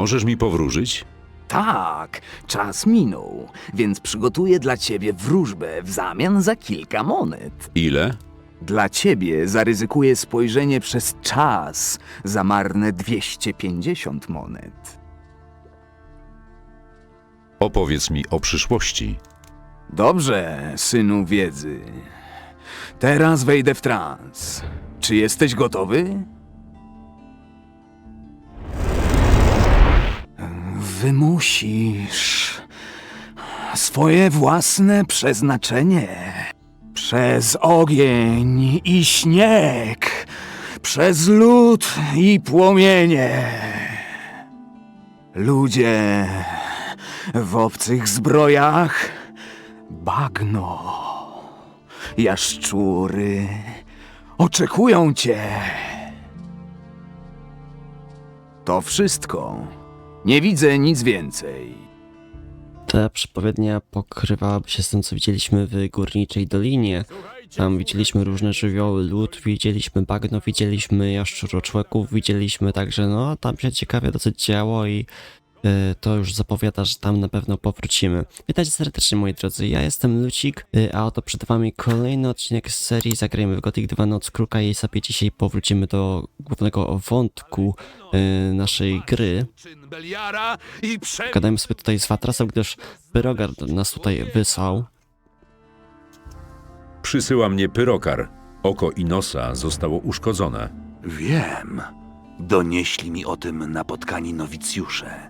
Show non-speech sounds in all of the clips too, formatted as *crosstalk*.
Możesz mi powróżyć? Tak, czas minął, więc przygotuję dla ciebie wróżbę w zamian za kilka monet. Ile? Dla ciebie zaryzykuję spojrzenie przez czas za marne 250 monet. Opowiedz mi o przyszłości. Dobrze, synu wiedzy. Teraz wejdę w trans. Czy jesteś gotowy? Wymusisz swoje własne przeznaczenie. Przez ogień i śnieg, przez lód i płomienie. Ludzie w obcych zbrojach, bagno, jaszczury oczekują cię. To wszystko. Nie widzę nic więcej. Ta przepowiednia pokrywałaby się z tym, co widzieliśmy w Górniczej Dolinie. Tam widzieliśmy różne żywioły, lód, widzieliśmy bagno, widzieliśmy jaszczuroczłeków, widzieliśmy także, no, tam się ciekawie dosyć działo i to już zapowiada, że tam na pewno powrócimy. Witajcie serdecznie moi drodzy, ja jestem Lucik, y, a oto przed wami kolejny odcinek z serii Zagrajmy w Gothic 2 Noc Kruka i sobie dzisiaj powrócimy do głównego wątku y, naszej gry. i. Gadajmy sobie tutaj z Watrasem, gdyż Pyrogard nas tutaj wysłał. Przysyła mnie pyrokar. Oko Inosa zostało uszkodzone. Wiem. Donieśli mi o tym napotkani nowicjusze.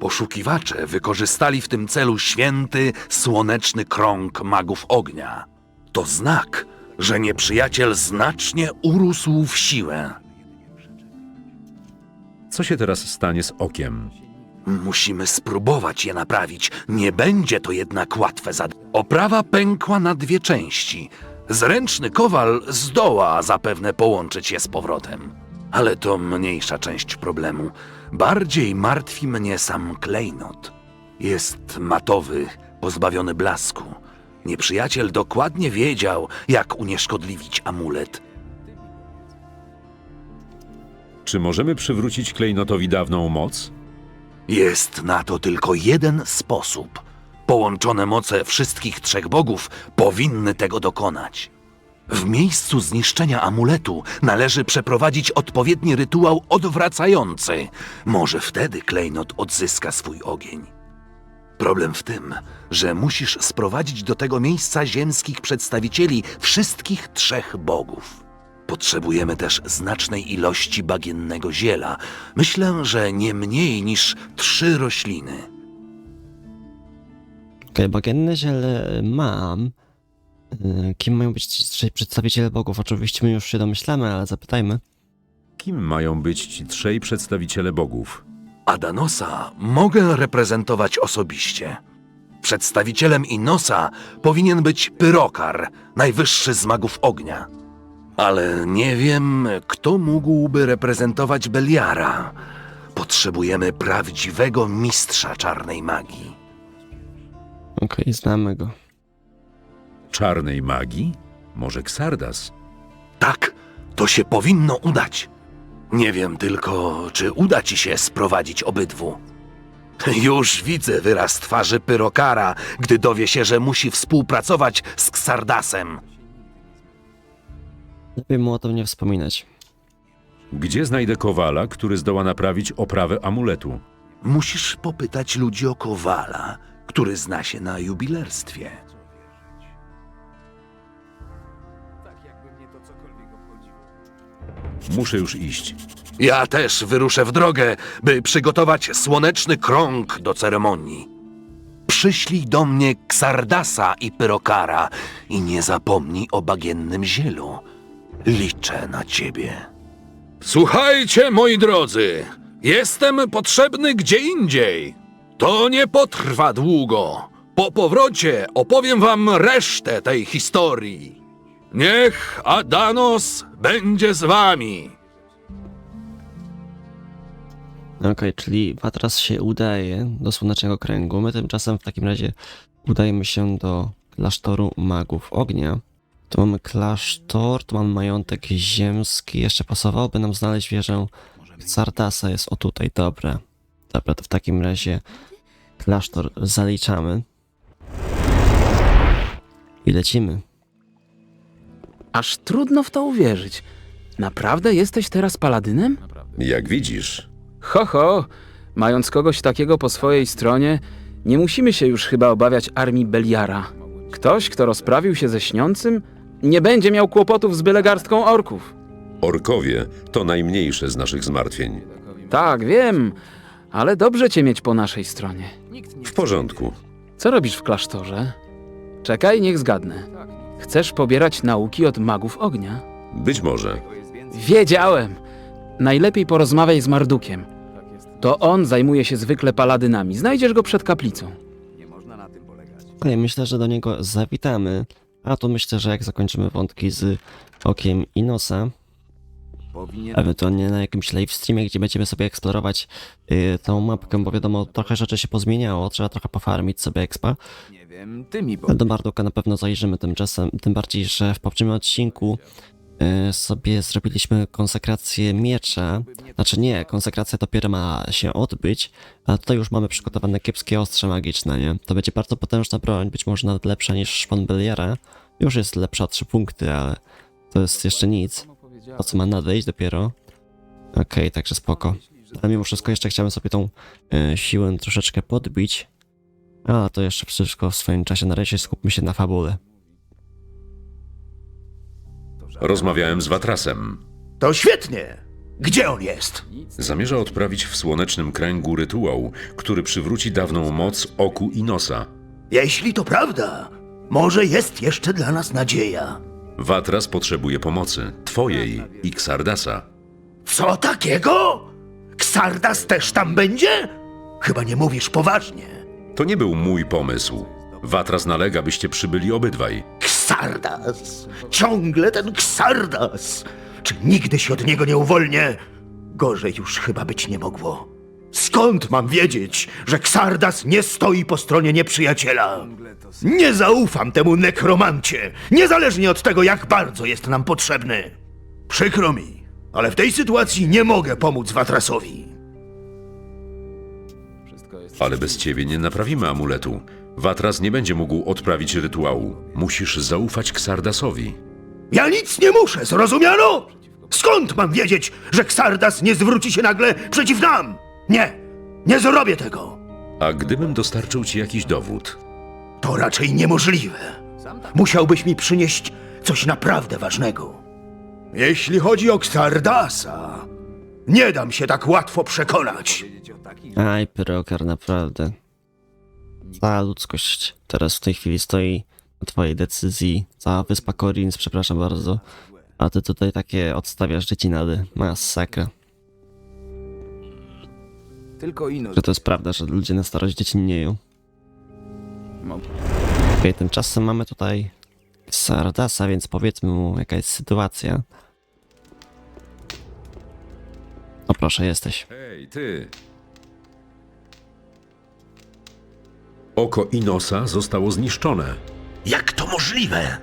Poszukiwacze wykorzystali w tym celu święty, słoneczny krąg magów ognia. To znak, że nieprzyjaciel znacznie urósł w siłę. Co się teraz stanie z okiem? Musimy spróbować je naprawić. Nie będzie to jednak łatwe zadanie. Oprawa pękła na dwie części. Zręczny kowal zdoła zapewne połączyć je z powrotem. Ale to mniejsza część problemu. Bardziej martwi mnie sam klejnot. Jest matowy, pozbawiony blasku. Nieprzyjaciel dokładnie wiedział, jak unieszkodliwić amulet. Czy możemy przywrócić klejnotowi dawną moc? Jest na to tylko jeden sposób. Połączone moce wszystkich trzech bogów powinny tego dokonać. W miejscu zniszczenia amuletu należy przeprowadzić odpowiedni rytuał odwracający. Może wtedy klejnot odzyska swój ogień. Problem w tym, że musisz sprowadzić do tego miejsca ziemskich przedstawicieli wszystkich trzech bogów. Potrzebujemy też znacznej ilości bagiennego ziela. Myślę, że nie mniej niż trzy rośliny. Okej, bagienne ziele mam. Y, Kim mają być ci trzej przedstawiciele bogów? Oczywiście my już się domyślamy, ale zapytajmy. Kim mają być ci trzej przedstawiciele bogów? Adanosa mogę reprezentować osobiście. Przedstawicielem Inosa powinien być Pyrokar, najwyższy z magów ognia. Ale nie wiem, kto mógłby reprezentować Beliara. Potrzebujemy prawdziwego mistrza czarnej magii. Okej, znamy go. Czarnej magii? Może Ksardas? Tak, to się powinno udać. Nie wiem tylko, czy uda ci się sprowadzić obydwu. *laughs* Już widzę wyraz twarzy Pyrokara, gdy dowie się, że musi współpracować z Ksardasem. Lepiej mu o tym nie wspominać. Gdzie znajdę kowala, który zdoła naprawić oprawę amuletu? Musisz popytać ludzi o Kowala, który zna się na jubilerstwie. Muszę już iść. Ja też wyruszę w drogę, by przygotować słoneczny krąg do ceremonii. Przyślij do mnie Ksardasa i Pyrokara i nie zapomnij o bagiennym zielu. Liczę na ciebie. Słuchajcie, moi drodzy, jestem potrzebny gdzie indziej. To nie potrwa długo. Po powrocie opowiem wam resztę tej historii. Niech Adanos będzie z wami. Okej, czyli Watras się udaje do Słonecznego Kręgu. My tymczasem w takim razie udajemy się do klasztoru magów ognia. Tu mamy klasztor, tu mamy majątek ziemski. Jeszcze pasowałoby nam znaleźć wieżę Sardasa. Jest o tutaj, dobra. Dobra, to w takim razie klasztor zaliczamy. I lecimy. Aż trudno w to uwierzyć. Naprawdę jesteś teraz paladynem? Jak widzisz, Ho, ho! Mając kogoś takiego po swojej stronie, nie musimy się już chyba obawiać armii Beliara. Ktoś, kto rozprawił się ze śniącym, nie będzie miał kłopotów z byle garstką orków. orkowie to najmniejsze z naszych zmartwień. Tak, wiem, ale dobrze cię mieć po naszej stronie. W porządku. Co robisz w klasztorze? Czekaj, niech zgadnę. Chcesz pobierać nauki od magów ognia? Być może. Wiedziałem! Najlepiej porozmawiaj z Mardukiem. To on zajmuje się zwykle paladynami. Znajdziesz go przed kaplicą. Okej, myślę, że do niego zawitamy. A to myślę, że jak zakończymy wątki z okiem Inosa. Ewentualnie na jakimś live streamie, gdzie będziemy sobie eksplorować y, tą mapkę, bo wiadomo, trochę rzeczy się pozmieniało, trzeba trochę pofarmić sobie expa. Nie wiem, ty mi do Marduka na pewno zajrzymy tymczasem, tym bardziej, że w poprzednim odcinku y, sobie zrobiliśmy konsekrację miecza. Znaczy nie, konsekracja dopiero ma się odbyć, a tutaj już mamy przygotowane kiepskie ostrze magiczne, nie? To będzie bardzo potężna broń, być może nawet lepsza niż szpon Beliara. Już jest lepsza o 3 punkty, ale to jest jeszcze nic. To co ma nadejść dopiero. Okej, także spoko. Ale mimo wszystko jeszcze chciałem sobie tą y, siłę troszeczkę podbić. A, to jeszcze wszystko w swoim czasie. Na razie skupmy się na fabule. Rozmawiałem z Watrasem. To świetnie. Gdzie on jest? Zamierza odprawić w słonecznym kręgu rytuał, który przywróci dawną moc oku i nosa. Jeśli to prawda, może jest jeszcze dla nas nadzieja. Watras potrzebuje pomocy. Twojej i Xardasa. Co takiego? Ksardas też tam będzie? Chyba nie mówisz poważnie. To nie był mój pomysł. Watras nalega, byście przybyli obydwaj. Ksardas! Ciągle ten Ksardas! Czy nigdy się od niego nie uwolnię? Gorzej już chyba być nie mogło. Skąd mam wiedzieć, że Ksardas nie stoi po stronie nieprzyjaciela? Nie zaufam temu nekromancie, niezależnie od tego, jak bardzo jest nam potrzebny. Przykro mi, ale w tej sytuacji nie mogę pomóc Watrasowi. Ale bez ciebie nie naprawimy amuletu. Watras nie będzie mógł odprawić rytuału. Musisz zaufać Xardasowi. Ja nic nie muszę, zrozumiano? Skąd mam wiedzieć, że Ksardas nie zwróci się nagle przeciw nam? Nie, nie zrobię tego. A gdybym dostarczył ci jakiś dowód? To raczej niemożliwe. Musiałbyś mi przynieść coś naprawdę ważnego. Jeśli chodzi o Ksardasa, nie dam się tak łatwo przekonać. Aj, Pyrokar, naprawdę. Cała ludzkość teraz w tej chwili stoi na twojej decyzji. Cała wyspa Korins, przepraszam bardzo. A ty tutaj takie odstawiasz dziecinady. Masakra. Tylko ino. Że to jest prawda, że ludzie na starość dziecinnieją. Mo- Okej, tymczasem mamy tutaj Sardasa, więc powiedzmy mu jaka jest sytuacja. O proszę, jesteś. Hej, ty! Oko Inosa zostało zniszczone. Jak to możliwe?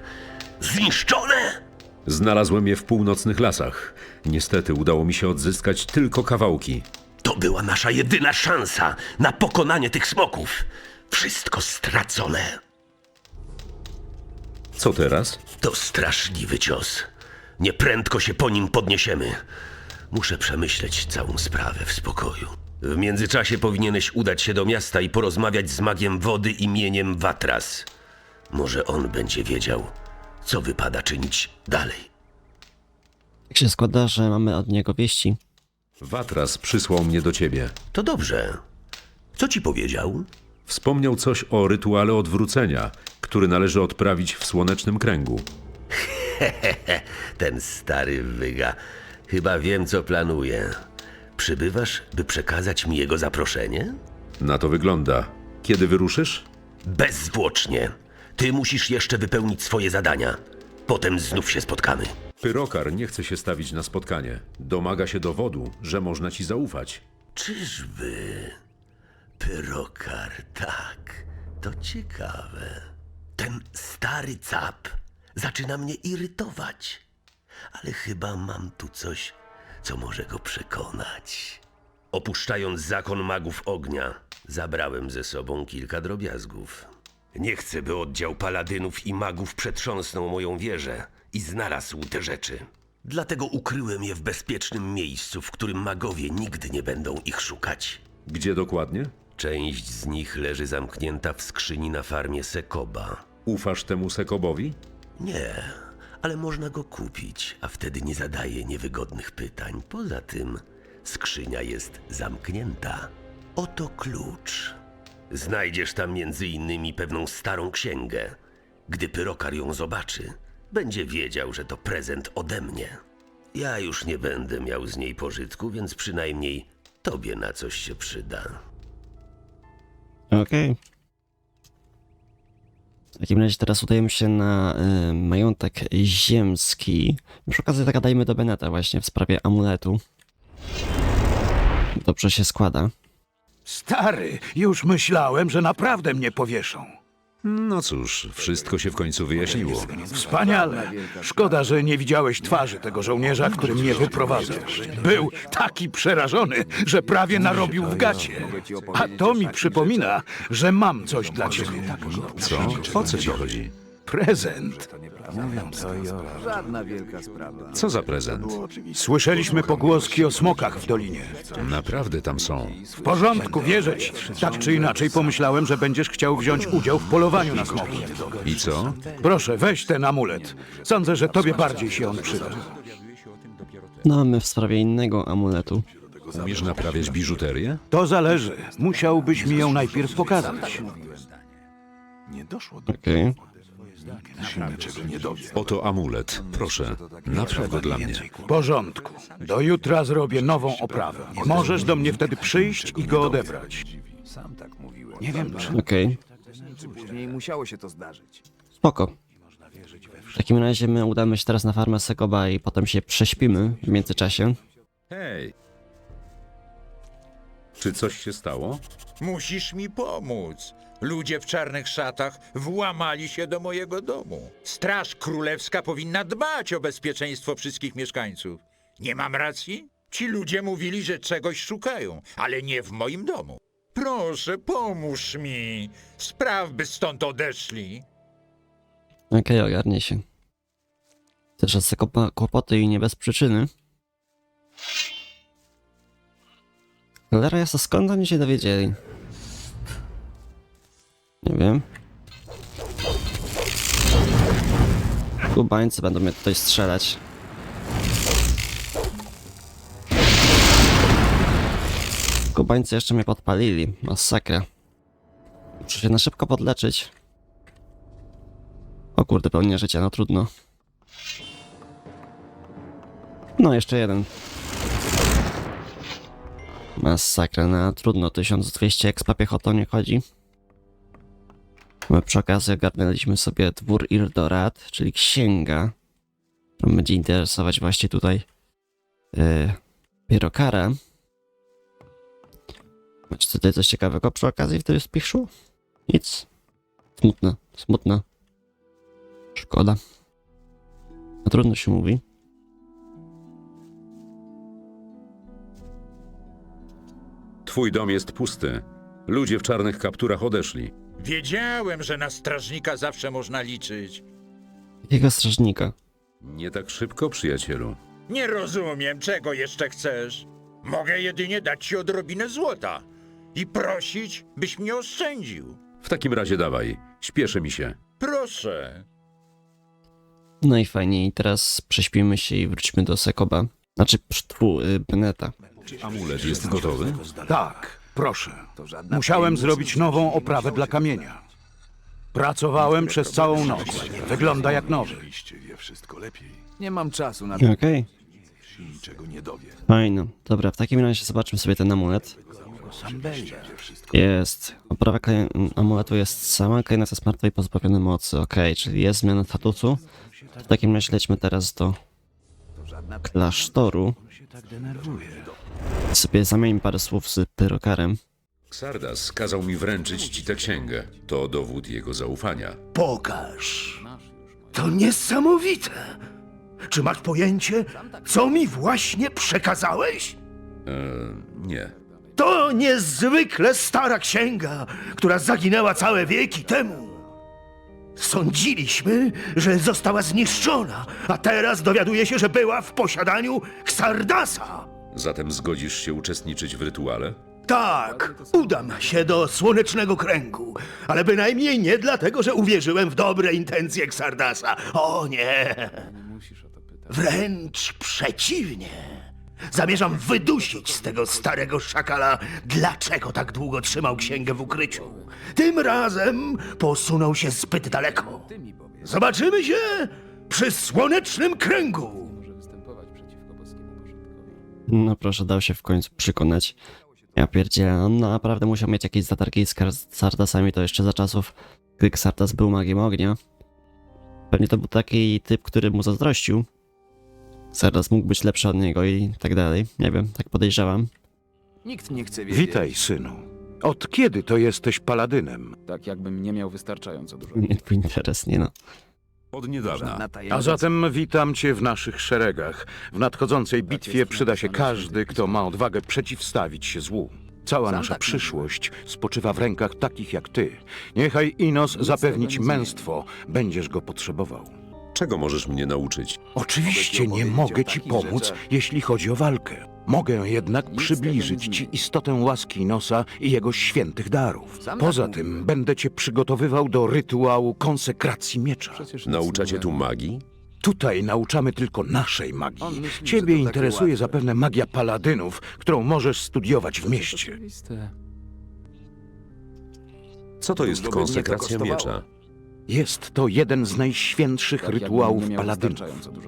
Zniszczone? Znalazłem je w północnych lasach. Niestety udało mi się odzyskać tylko kawałki. To była nasza jedyna szansa na pokonanie tych smoków. Wszystko stracone. Co teraz? To straszliwy cios. Nieprędko się po nim podniesiemy. Muszę przemyśleć całą sprawę w spokoju. W międzyczasie powinieneś udać się do miasta i porozmawiać z magiem wody imieniem Watras. Może on będzie wiedział, co wypada czynić dalej. Jak się składa, że mamy od niego wieści. Watras przysłał mnie do ciebie. To dobrze. Co ci powiedział? Wspomniał coś o rytuale odwrócenia, który należy odprawić w słonecznym kręgu. *laughs* Ten stary wyga. Chyba wiem, co planuje. Przybywasz, by przekazać mi jego zaproszenie? Na to wygląda. Kiedy wyruszysz? Bezzwłocznie. Ty musisz jeszcze wypełnić swoje zadania. Potem znów się spotkamy. Pyrokar nie chce się stawić na spotkanie. Domaga się dowodu, że można ci zaufać. Czyżby? Pyrokar, tak. To ciekawe. Ten stary cap zaczyna mnie irytować. Ale chyba mam tu coś, co może go przekonać. Opuszczając zakon magów ognia, zabrałem ze sobą kilka drobiazgów. Nie chcę, by oddział paladynów i magów przetrząsnął moją wieżę i znalazł te rzeczy. Dlatego ukryłem je w bezpiecznym miejscu, w którym magowie nigdy nie będą ich szukać. Gdzie dokładnie? Część z nich leży zamknięta w skrzyni na farmie Sekoba. Ufasz temu Sekobowi? Nie, ale można go kupić, a wtedy nie zadaje niewygodnych pytań. Poza tym skrzynia jest zamknięta. Oto klucz. Znajdziesz tam między innymi pewną starą księgę. Gdy pyrokar ją zobaczy, będzie wiedział, że to prezent ode mnie. Ja już nie będę miał z niej pożytku, więc przynajmniej tobie na coś się przyda. Okej. W takim razie teraz udajemy się na y, majątek ziemski. Przy okazji zagadajmy do Beneta właśnie w sprawie amuletu. Dobrze się składa. Stary, już myślałem, że naprawdę mnie powieszą. No cóż, wszystko się w końcu wyjaśniło. Wspaniale. Szkoda, że nie widziałeś twarzy tego żołnierza, który mnie wyprowadzał. Był taki przerażony, że prawie narobił w gacie. A to mi przypomina, że mam coś dla ciebie. Co? O co ci chodzi? Prezent. Żadna wielka sprawa. Co za prezent? Słyszeliśmy pogłoski o smokach w dolinie. Naprawdę tam są. W porządku, wierzę ci. Tak czy inaczej pomyślałem, że będziesz chciał wziąć udział w polowaniu na smoki. I co? Proszę, weź ten amulet. Sądzę, że tobie bardziej się on przyda. No a my w sprawie innego amuletu. Umiesz naprawiać biżuterię? To zależy. Musiałbyś mi ją najpierw pokazać. Okej. Oto amulet. Proszę, napraw go dla mnie. W porządku. Do jutra zrobię nową oprawę. Możesz do mnie wtedy przyjść i go odebrać. Nie wiem, czy... Okej. Później musiało się to zdarzyć. Spoko. W takim razie my udamy się teraz na farmę Sekoba i potem się prześpimy w międzyczasie. Hej! Czy coś się stało? Musisz mi pomóc. Ludzie w czarnych szatach włamali się do mojego domu. Straż królewska powinna dbać o bezpieczeństwo wszystkich mieszkańców. Nie mam racji? Ci ludzie mówili, że czegoś szukają, ale nie w moim domu. Proszę, pomóż mi. Spraw, by stąd odeszli. Okej, ogarnie się. Też że Sekoba kłopoty i nie bez przyczyny. Cholera jasna, skąd oni się dowiedzieli? Nie wiem. Kubańcy będą mnie tutaj strzelać. Kubańcy jeszcze mnie podpalili. Masakra. Muszę się na szybko podleczyć. O kurde, pełnia życia, no trudno. No, jeszcze jeden. Masakra, no trudno, 1200 expa piechotą nie chodzi. My przy okazji ogarnęliśmy sobie dwór Irdorat, czyli księga, która będzie interesować właśnie tutaj yy, Pirokara. Macie tutaj coś ciekawego przy okazji w tym? Nic. Smutne, smutne. Szkoda. A trudno się mówi. Twój dom jest pusty. Ludzie w czarnych kapturach odeszli. Wiedziałem, że na strażnika zawsze można liczyć. Jakiego strażnika? Nie tak szybko, przyjacielu. Nie rozumiem, czego jeszcze chcesz. Mogę jedynie dać ci odrobinę złota i prosić, byś mnie oszczędził. W takim razie dawaj. Śpieszy mi się. Proszę. No i fajnie, i teraz prześpimy się i wróćmy do Sekoba. Znaczy, tfu, y, Beneta. Amulet jest gotowy? Tak, proszę. Musiałem zrobić nową oprawę dla kamienia. Pracowałem przez całą noc. Wygląda jak nowy. Nie mam czasu na to. Okej. Fajno. Dobra, w takim razie zobaczmy sobie ten amulet. Jest. Oprawa klej- amuletu jest sama, klejnot jest martwy i pozbawiony mocy. Okej, czyli jest zmiana statusu. W takim razie lećmy teraz do klasztoru. Sobie zamienimy parę słów z Pyrokarem. Xardas kazał mi wręczyć ci tę księgę. To dowód jego zaufania. Pokaż. To niesamowite. Czy masz pojęcie, co mi właśnie przekazałeś? nie. To niezwykle stara księga, która zaginęła całe wieki temu. Sądziliśmy, że została zniszczona, a teraz dowiaduje się, że była w posiadaniu Xardasa. Zatem zgodzisz się uczestniczyć w rytuale? Tak, udam się do Słonecznego Kręgu, ale bynajmniej nie dlatego, że uwierzyłem w dobre intencje Xardasa. O nie! Wręcz przeciwnie. Zamierzam wydusić z tego starego szakala, dlaczego tak długo trzymał księgę w ukryciu. Tym razem posunął się zbyt daleko. Zobaczymy się przy Słonecznym Kręgu. No proszę, dał się w końcu przekonać. Ja pierdzielę, on naprawdę musiał mieć jakieś zatargi z Sardasami, to jeszcze za czasów, gdy Xardas był magiem ognia. Pewnie to był taki typ, który mu zazdrościł. Sardas mógł być lepszy od niego i tak dalej. Nie wiem, tak podejrzewam. Nikt nie chce wiedzieć. Witaj, synu. Od kiedy to jesteś paladynem? Tak jakbym nie miał wystarczająco dużo. Nie twój interes, nie no. Od niedawna. A zatem witam cię w naszych szeregach. W nadchodzącej bitwie przyda się każdy, kto ma odwagę przeciwstawić się złu. Cała nasza przyszłość spoczywa w rękach takich jak ty. Niechaj Inos zapewni ci męstwo, będziesz go potrzebował. Czego możesz mnie nauczyć? Oczywiście nie mogę ci pomóc, jeśli chodzi o walkę. Mogę jednak przybliżyć ci istotę łaski Inosa i jego świętych darów. Poza tym będę cię przygotowywał do rytuału konsekracji miecza. Nauczacie tu magii? Tutaj nauczamy tylko naszej magii. Ciebie takie interesuje zapewne magia paladynów, którą możesz studiować w mieście. Co to jest konsekracja miecza? Jest to jeden z najświętszych Tak rytuałów paladynów.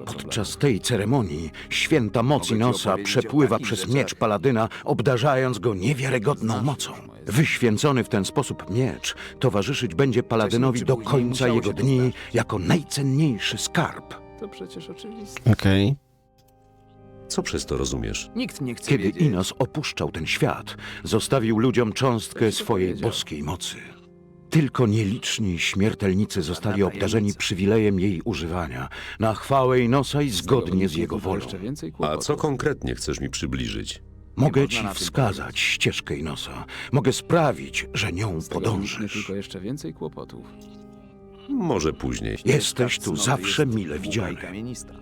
Podczas tej ceremonii święta moc Inosa przepływa przez miecz paladyna, obdarzając go niewiarygodną mocą. Wyświęcony w ten sposób miecz towarzyszyć będzie paladynowi do końca jego dni jako najcenniejszy skarb. To przecież oczywiste. Okej. Co przez to rozumiesz? Nikt nie chce Kiedy wiedzieć. Inos opuszczał ten świat, zostawił ludziom cząstkę swojej boskiej mocy. Tylko nieliczni śmiertelnicy zostali obdarzeni przywilejem jej używania, na chwałę Inosa i zgodnie z jego wolą. A co konkretnie chcesz mi przybliżyć? Mogę ci wskazać ścieżkę Inosa. Mogę sprawić, że nią podążysz. tylko jeszcze więcej kłopotów. Może później. Jesteś tu zawsze mile widziany. kamienista.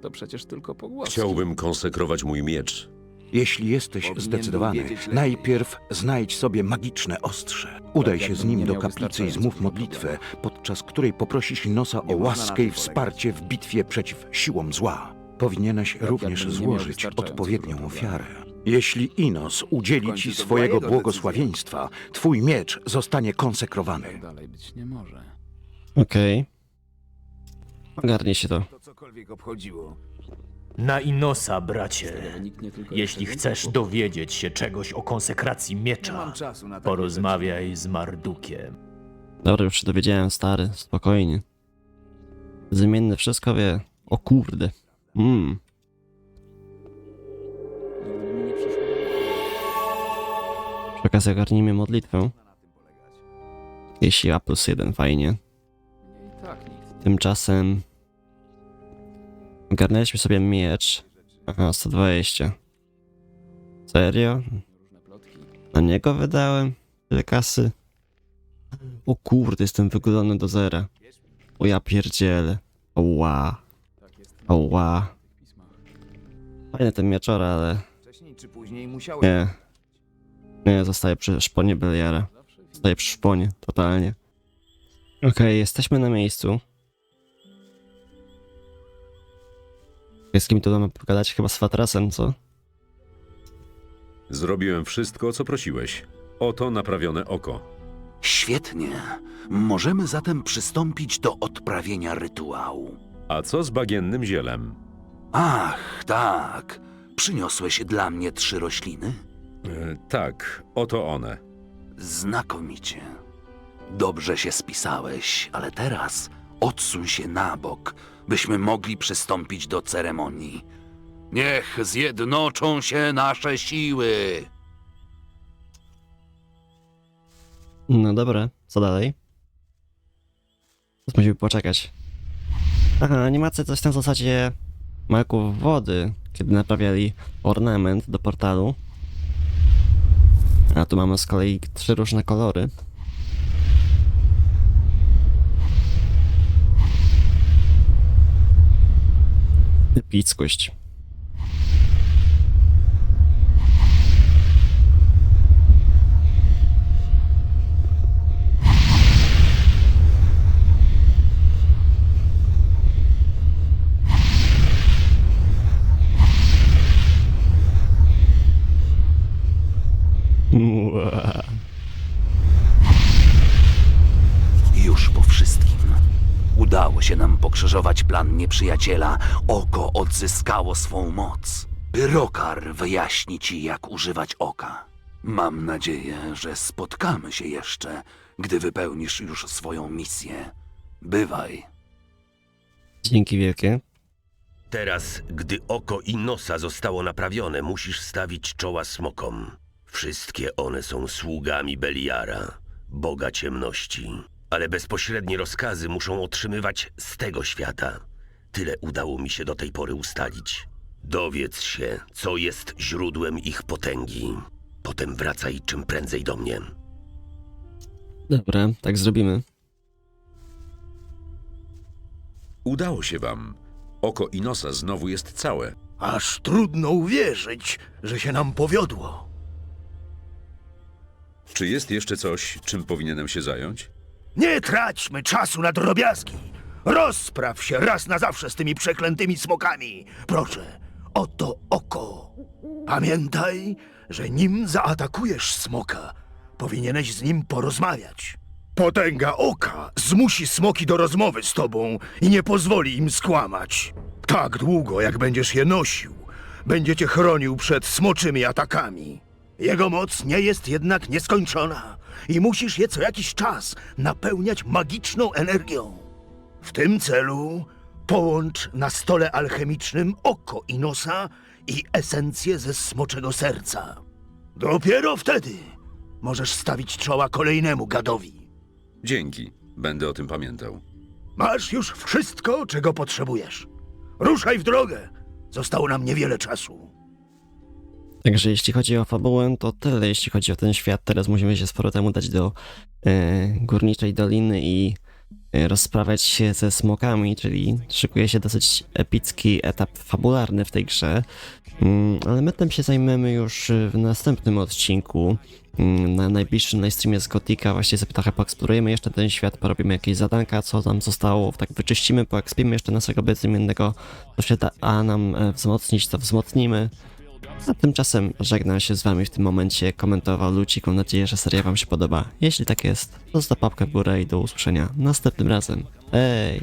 To przecież tylko pogłoski. Chciałbym konsekrować mój miecz. Jeśli jesteś Powinien zdecydowany, był wiedzieć lepiej. najpierw znajdź sobie magiczne ostrze. Udaj się z jakbym nim nie do miał kaplicy i wystarczająco zmów modlitwę, podczas której poprosisz Inosa o Nie można na łaskę tym i wsparcie w bitwie przeciw siłom zła. Powinieneś również jakbym nie miał złożyć wystarczająco odpowiednią ofiarę. Jeśli Inos udzieli końcu ci to była swojego jego błogosławieństwa, twój miecz zostanie konsekrowany. Tak dalej być nie może. Okej. Ogarnie się to. To cokolwiek obchodziło. Na Inosa, bracie. Jeśli chcesz dowiedzieć się czegoś o konsekracji miecza, porozmawiaj z Mardukiem. Dobra, już się dowiedziałem, stary, spokojnie. Zmienny wszystko wie. O kurde. Mm. Przyszło. Przy okazji ogarnijmy modlitwę. Jeśli A plus 1, fajnie. Tak Tymczasem... Ogarnęliśmy sobie miecz. Aha, 120. Serio? Na niego wydałem tyle kasy? O kurde, jestem wygulony do zera. O ja pierdzielę. Oła. Oła. Fajny ten mieczora, ale... Nie. Nie, zostaję przy szponie Beliara. Zostaję przy szponie, totalnie. Okej, jesteśmy na miejscu. Z kim tu mamy pogadać? Chyba z Fatrasem, co? Zrobiłem wszystko, o co prosiłeś. Oto naprawione oko. Świetnie. Możemy zatem przystąpić do odprawienia rytuału. A co z bagiennym zielem? Ach, tak. Przyniosłeś dla mnie trzy rośliny? E, tak, oto one. Znakomicie. Dobrze się spisałeś, ale teraz odsuń się na bok, byśmy mogli przystąpić do ceremonii. Niech zjednoczą się nasze siły. No dobra, co dalej? Musimy poczekać. Aha, animacja coś na zasadzie magów wody, kiedy naprawiali ornament do portalu. A tu mamy z kolei trzy różne kolory. epickość. Муа. Udało się nam pokrzyżować plan nieprzyjaciela. Oko odzyskało swą moc. Pyrokar wyjaśni ci, jak używać oka. Mam nadzieję, że spotkamy się jeszcze, gdy wypełnisz już swoją misję. Bywaj. Dzięki wielkie. Teraz, gdy oko i nosa zostało naprawione, musisz stawić czoła smokom. Wszystkie one są sługami Beliara, Boga ciemności. Ale bezpośrednie rozkazy muszą otrzymywać z tego świata. Tyle udało mi się do tej pory ustalić. Dowiedz się, co jest źródłem ich potęgi. Potem wracaj czym prędzej do mnie. Dobra, tak zrobimy. Udało się wam. Oko i nosa znowu jest całe. Aż trudno uwierzyć, że się nam powiodło. Czy jest jeszcze coś, czym powinienem się zająć? Nie traćmy czasu na drobiazgi. Rozpraw się raz na zawsze z tymi przeklętymi smokami. Proszę, oto oko. Pamiętaj, że nim zaatakujesz smoka, powinieneś z nim porozmawiać. Potęga oka zmusi smoki do rozmowy z tobą i nie pozwoli im skłamać. Tak długo, jak będziesz je nosił, będzie cię chronił przed smoczymi atakami. Jego moc nie jest jednak nieskończona i musisz je co jakiś czas napełniać magiczną energią. W tym celu połącz na stole alchemicznym oko Inosa i esencję ze smoczego serca. Dopiero wtedy możesz stawić czoła kolejnemu gadowi. Dzięki. Będę o tym pamiętał. Masz już wszystko, czego potrzebujesz. Ruszaj w drogę. Zostało nam niewiele czasu. Także jeśli chodzi o fabułę, to tyle. Jeśli chodzi o ten świat, teraz musimy się z powrotem udać do e, Górniczej Doliny i e, rozprawiać się ze smokami, czyli szykuje się dosyć epicki etap fabularny w tej grze. Mm, ale my tym się zajmiemy już w następnym odcinku. Mm, Na najbliższym livestreamie z Gotika właśnie sobie trochę poeksplorujemy jeszcze ten świat, porobimy jakieś zadanka, co tam zostało, tak wyczyścimy, poekspimy jeszcze naszego bezimiennego, co się da nam e, wzmocnić, to wzmocnimy. A tymczasem żegnam się z wami w tym momencie, komentował Lucik, mam nadzieję, że seria wam się podoba. Jeśli tak jest, to zostaw papkę w górę i do usłyszenia następnym razem. Hej!